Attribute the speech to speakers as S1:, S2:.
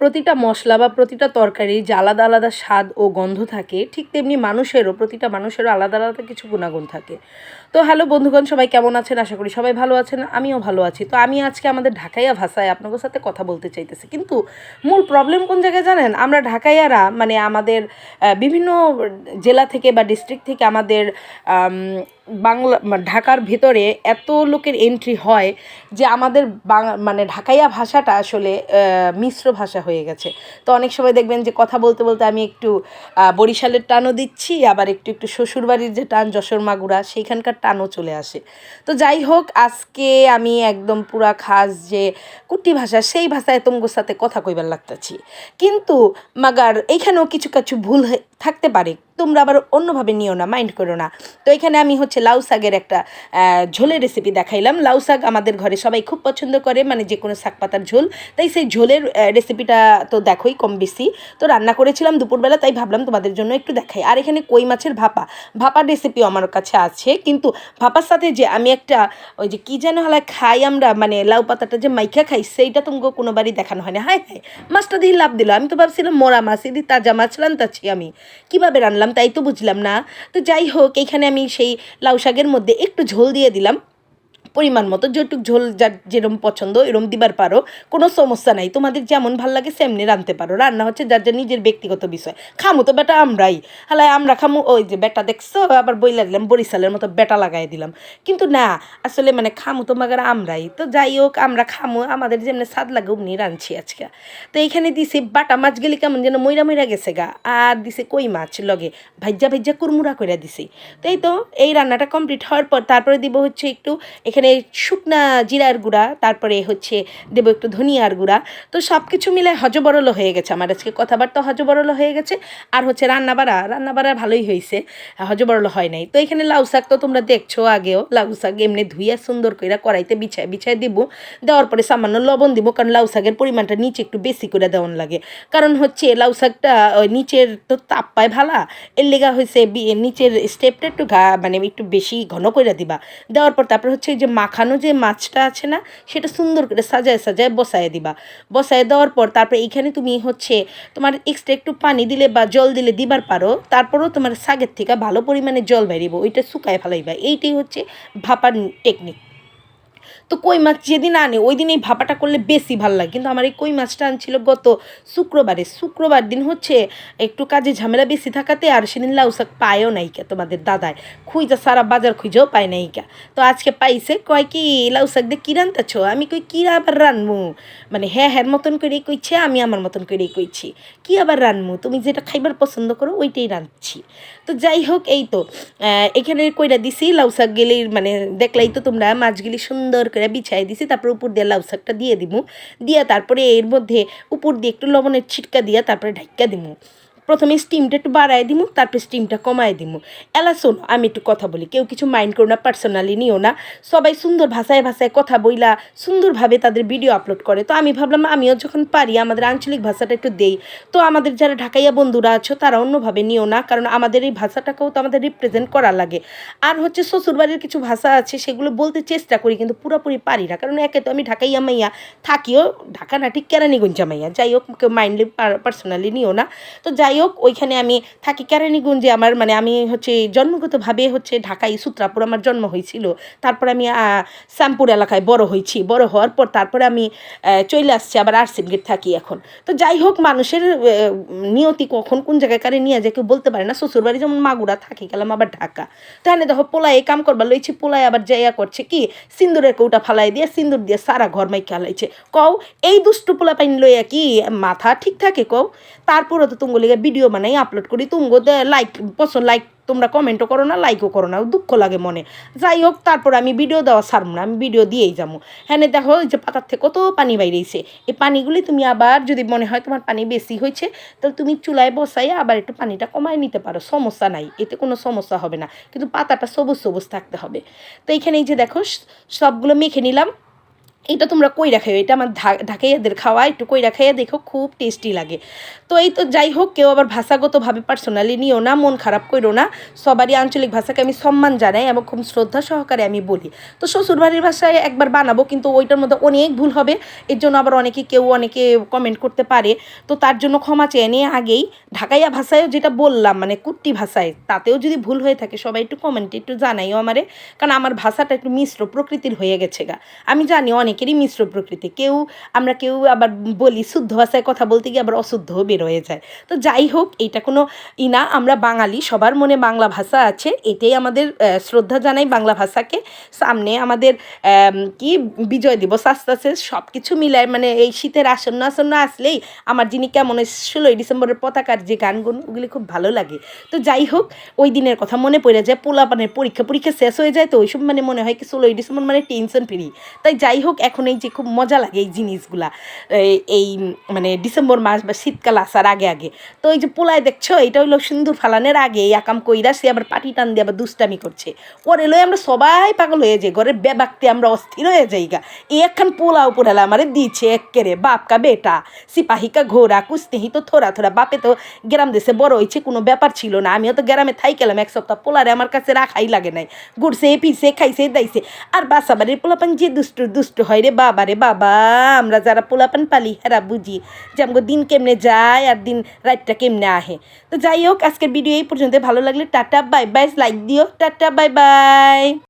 S1: প্রতিটা মশলা বা প্রতিটা তরকারি যে আলাদা আলাদা স্বাদ ও গন্ধ থাকে ঠিক তেমনি মানুষেরও প্রতিটা মানুষেরও আলাদা আলাদা কিছু গুণাগুণ থাকে। তো হ্যালো বন্ধুগণ সবাই কেমন আছেন? আশা করি সবাই ভালো আছেন আমিও ভালো আছি। তো আমি আজকে আমাদের ঢাকাইয়া ভাষায় আপনাদের সাথে কথা বলতে চাইতেছি। কিন্তু মূল প্রবলেম কোন জায়গায় জানেন? আমরা ঢাকাইয়ারা মানে আমাদের বিভিন্ন জেলা থেকে বা ডিস্ট্রিক্ট থেকে আমাদের আম, বাংলা ঢাকার ভেতরে এত লোকের এন্ট্রি হয় যে আমাদের মানে ঢাকাইয়া ভাষাটা আসলে মিশ্র ভাষা হয়ে গেছে। তো অনেক সময় দেখবেন যে কথা বলতে বলতে আমি একটু বরিশালের টানও দিচ্ছি, আবার একটু একটু শ্বশুরবাড়ির যে টান, যশোর মাগুরা, সেইখানকার টানও চলে আসে। তো যাই হোক, আজকে আমি একদম পুরা খাস যে কুটি ভাষা, সেই ভাষায় তোমার সাথে কথা কইবার লাগতেছি। কিন্তু, মাগার, এইখানেও কিছু কিছু ভুল থাকতে পারে। তোমরা আবার অন্যভাবে নিও না মাইন্ড করো না। তো এখানে আমি হচ্ছে লাউ শাকের একটা ঝোলের রেসিপি দেখাইলাম। লাউ শাক আমাদের ঘরে সবাই খুব পছন্দ করে মানে যে কোনো শাক পাতার ঝোল। তাই সেই ঝোলের রেসিপিটা তো দেখোই কম বেশি। তো রান্না করেছিলাম দুপুরবেলা, তাই ভাবলাম তোমাদের জন্য একটু দেখাই। আর এখানে কই মাছের ভাপা। ভাপার রেসিপিও আমার কাছে আছে, কিন্তু ভাপার সাথে যে আমি একটা, ওই যে কী যেন হলে খাই আমরা মানে লাউ পাতাটা যে মাইখা খাই, সেইটা তোমাকে কোনোবারই দেখানো হয় না হায় হায়, মাছটা দিয়ে লাভ দিল। আমি তো ভাবছিলাম মরা মাছ এদি তাজা মাছ রান্তাছি আমি। কীভাবে রান্নলাম তাই তো বুঝলাম না। তো যাই হোক, এখানে আমি সেই লাউ শাকের মধ্যে একটু ঝোল দিয়ে দিলাম। পরিমাণ মতো, যেটুক ঝোল যার যেরম পছন্দ, এরম দিবার পারো, কোনো সমস্যা নাই। তোমাদের যেমন ভালো লাগে, সেমনি রাঁধতে পারো। রান্না হচ্ছে যার যার নিজের ব্যক্তিগত বিষয়। খামু তো বেটা আমরাই। হালায় আমরা খামু, ওই যে বেটা দেখছ, আবার বইলা দিলাম, বরিশালের মতো বেটা লাগাই দিলাম। কিন্তু না, আসলে মানে খামু তো মাগার আমরাই। তো যাই হোক, আমরা খামো, আমাদের যেমনি স্বাদ লাগে, অমনি রাঁধছি আজকে। তো এইখানে দিছি বাটা মাছ গেলি কেমন যেন মইরা মইরা গেছে গা। আর দিছে কই মাছ লগে? ভাজ্যা ভাজ্যা কুরমুরা করে দিছি। তাই তো, এই রান্নাটা কমপ্লিট হওয়ার পর, তারপরে দিব হচ্ছে একটু, এখানে শুকনা জিরার গুঁড়া, তারপরে হচ্ছে দেবো একটু ধনিয়ার গুঁড়া। তো সব কিছু মিলে হজবরল হয়ে গেছে আমার আজকে। কথাবার্তা হজবরল হয়ে গেছে। আর হচ্ছে রান্নাবাড়া রান্নাবাড়া ভালোই হয়েছে হজবরল হয় নাই। তো এখানে লাউ শাক তো তোমরা দেখছ আগেও। লাউ শাক এমনি ধুইয়া সুন্দর করে কড়াইতে বিছায় বিছায় দিব। দেওয়ার পরে সামান্য লবণ দিব, কারণ লাউ শাকের পরিমাণটা নিচে একটু বেশি করে দেওয়ান লাগে। কারণ হচ্ছে লাউ শাকটা নিচের তো তাপ পায় ভালা। এর লেগা হয়েছে নিচের স্টেপটা একটু ঘা মানে একটু বেশি ঘন করে দিবা। দেওয়ার পর তারপর হচ্ছে যে মাখানো যে মাছটা আছে না, সেটা সুন্দর করে সাজায় সাজায় বসায় দিবা। বসায় দেওয়ার পর তারপর এইখানে তুমি হচ্ছে তোমার এক্সট্রা একটু পানি দিলে বা জল দিলে দিবার পারো, তারপরেও তোমার শাকের থেকে ভালো পরিমাণে জল বেরিব ওইটা শুকায় ফেলাইবা। এইটাই হচ্ছে ভাপার টেকনিক তো কই মাছ যেদিন আনে ওই দিন এই ভাপাটা করলে বেশি ভালো লাগে। কিন্তু আমার এই কই মাছটা আনছিল গত শুক্রবারে। শুক্রবার দিন হচ্ছে একটু কাজে ঝামেলা বেশি থাকাতে আর সেদিন লাউ শাক পায়ও নাইকা তোমাদের দাদায়। খুঁজা সারা বাজার খুঁজেও পায় নাইকা তো আজকে পাইছে, কয় কি, লাউ শাক দিয়ে কী রান্তাছ আমি কই, কী আবার রানমু মানে হ্যাঁ হ্যাঁ মতন করেই কইছে, আমি আমার মতন করেই কইছি। কি আবার রানমু তুমি যেটা খাইবার পছন্দ করো, ওইটাই রাঁধছি। তো যাই হোক, এই তো এখানে কইরা দিছি, লাউ শাক গেলি মানে দেখলাই তো তোমরা মাছগুলি সুন্দর করে বিছাই দিছি, তারপরে উপর দিয়ে লাউ শাকটা দিয়ে দিব দিয়া তারপরে এর মধ্যে উপর দিয়ে একটু লবণের ছিটকা দিয়া তারপরে ঢাক্কা দিমু। প্রথমে স্টিমটা একটু বাড়ায় দিমু, তারপরে স্টিমটা কমায় দিমু। এলা, শোনো, আমি একটু কথা বলি, কেউ কিছু মাইন্ড করো না পার্সোনালি নিও না। সবাই সুন্দর ভাষায় ভাষায় কথা বইলা সুন্দরভাবে তাদের ভিডিও আপলোড করে। তো আমি ভাবলাম, আমিও যখন পারি, আমাদের আঞ্চলিক ভাষাটা একটু দেই। তো আমাদের যারা ঢাকাইয়া বন্ধুরা আছো তারা অন্যভাবে নিও না, কারণ আমাদের এই ভাষাটাকেও তো আমাদের রিপ্রেজেন্ট করা লাগে। আর হচ্ছে শ্বশুরবাড়ির কিছু ভাষা আছে, সেগুলো বলতে চেষ্টা করি, কিন্তু পুরোপুরি পারি না। কারণ একে তো আমি ঢাকাইয়া মাইয়া থাকিও, ঢাকা না ঠিক কেরানীগঞ্জা মাইয়া। যাই হোক, কেউ মাইন্ডলি পার্সোনালি নিও না। তো যাই হোক ওইখানে আমি থাকি কেরানীগঞ্জে। আমার মানে আমি হচ্ছে জন্মগতভাবে হচ্ছে ঢাকায় সুত্রাপুর আমার জন্ম হয়েছিল। তারপর আমি শ্যামপুর এলাকায় বড় হয়েছি। বড় হওয়ার পর তারপরে আমি চলে আসছি আবার আরসিন গেট থাকি এখন। তো যাই হোক মানুষের নিয়তি কখন কোন জায়গায় কারে নিয়ে যায় কেউ বলতে পারে না। শ্বশুরবাড়ি যেমন মাগুরা, থাকি গেলাম আবার ঢাকা। তাহলে দেখো পোলায় কাম করবার লইছি, পোলায় আবার যাইয়া করছে কি? সিন্দুরের কৌটা ফালাই দিয়ে, সিন্দুর দিয়ে সারা ঘর মাই খেলাইছে কও, এই দুষ্টু পোলা পাইন লইয়া কি মাথা ঠিক থাকে কও? তারপরে তো লিগে ভিডিও বানাই আপলোড করি। তুমগো লাইক পছন্দ লাইক তোমরা কমেন্টও করো না লাইকও করো না দুঃখ লাগে মনে। যাই হোক, তারপর আমি ভিডিও দেওয়া ছাড়ব না, আমি ভিডিও দিয়েই যাব। হ্যাঁ দেখো যে পাতার থেকে কত পানি বাইরেছে এই পানিগুলি তুমি আবার যদি মনে হয় তোমার পানি বেশি হয়েছে, তাহলে তুমি চুলায় বসাই আবার একটু পানিটা কমায় নিতে পারো। সমস্যা নাই, এতে কোনো সমস্যা হবে না। কিন্তু পাতাটা সবুজ সবুজ থাকতে হবে। তো এইখানে এই যে দেখো, সবগুলো মেখে নিলাম। এটা তোমরা কই খাইও, এটা আমার ঢাকাইয়াদের খাওয়া, একটু কই রাখাইয়া দেখো, খুব টেস্টি লাগে। তো এই তো যাই হোক, কেউ আবার ভাষাগতভাবে পার্সোনালি নিও না, মন খারাপ করো না। সবারই আঞ্চলিক ভাষাকে আমি সম্মান জানাই এবং খুব শ্রদ্ধা সহকারে আমি বলি। তো শ্বশুরবাড়ির ভাষায় একবার বানাবো, কিন্তু ওইটার মধ্যে অনেক ভুল হবে। এর জন্য আবার অনেকে, কেউ অনেকে কমেন্ট করতে পারে। তো তার জন্য ক্ষমা চেয়ে নিয়ে আগেই ঢাকাইয়া ভাষায়ও যেটা বললাম মানে কুট্টি ভাষায়, তাতেও যদি ভুল হয়ে থাকে, সবাই একটু কমেন্টে একটু জানাইও আমারে। কারণ আমার ভাষাটা একটু মিশ্র, প্রকৃতির হয়ে গেছে গা। আমি জানি অনেকেরই মিশ্র প্রকৃতি। কেউ, আমরা কেউ আবার বলি শুদ্ধ ভাষায় কথা বলতে গিয়ে আবার অশুদ্ধও বের হয়ে যায়। তো যাই হোক এটা কোনো ই না, আমরা বাঙালি, সবার মনে বাংলা ভাষা আছে, এটাই আমাদের শ্রদ্ধা জানাই বাংলা ভাষাকে। সামনে আমাদের কি বিজয় দিবস আস্তে আস্তে সব কিছু মিলায় মানে এই শীতের আসন্ন আসন্ন আসলেই আমার যিনি কেমন ষোলোই ডিসেম্বরের পতাকার যে গানগুলো ওগুলি খুব ভালো লাগে। তো যাই হোক, ওই দিনের কথা মনে পড়ে যায়, পোলাপানের পরীক্ষা পরীক্ষা শেষ হয়ে যায়, তো ওইসব মানে মনে হয় কি ষোলোই ডিসেম্বর মানে টেনশন ফ্রি তাই যাই হোক এখন এই যে খুব মজা লাগে এই জিনিসগুলা এই- মানে ডিসেম্বর মাস বা শীতকাল আসার আগে আগে। তো এই যে পোলায় দেখছ, এটা হইল সিন্দুর ফালানের আগে এই আকাম কইরা সে আবার পাটি টান দিয়ে আবার দুষ্টামি করছে। ওর এলোয় আমরা সবাই পাগল হয়ে যাই, ঘরের বেবাকতে আমরা অস্থির হয়ে যাই গা এই একখান পোলা উপরালা আমারে দিচ্ছে একেরে বাপকা বেটা। সিপাহিকা ঘোরা কুস্তেহি তো থোড়া থোড়া, বাপে তো গ্রাম দেশে বড় হয়েছে কোনো ব্যাপার ছিল না। আমিও তো গ্রামে থাই গেলাম, এক সপ্তাহ পোলারে আমার কাছে রাখাই লাগে নাই। ঘুরছে, পিছে, খাইছে, দাইছে। আর বাসা বাড়ির পোলাপান যে দুষ্টু দুষ্টু হয় রে বাবা রে বাবা। আমরা যারা পোলাপান পালি, হেরা বুঝি যে আমাকে দিন কেমনে যায় আর দিন রাতটা কেমনে আহে। তো যাই হোক, আজকের ভিডিও এই পর্যন্ত ভালো লাগলে টাটা বাই বাই লাইক দিও। Tata bye bye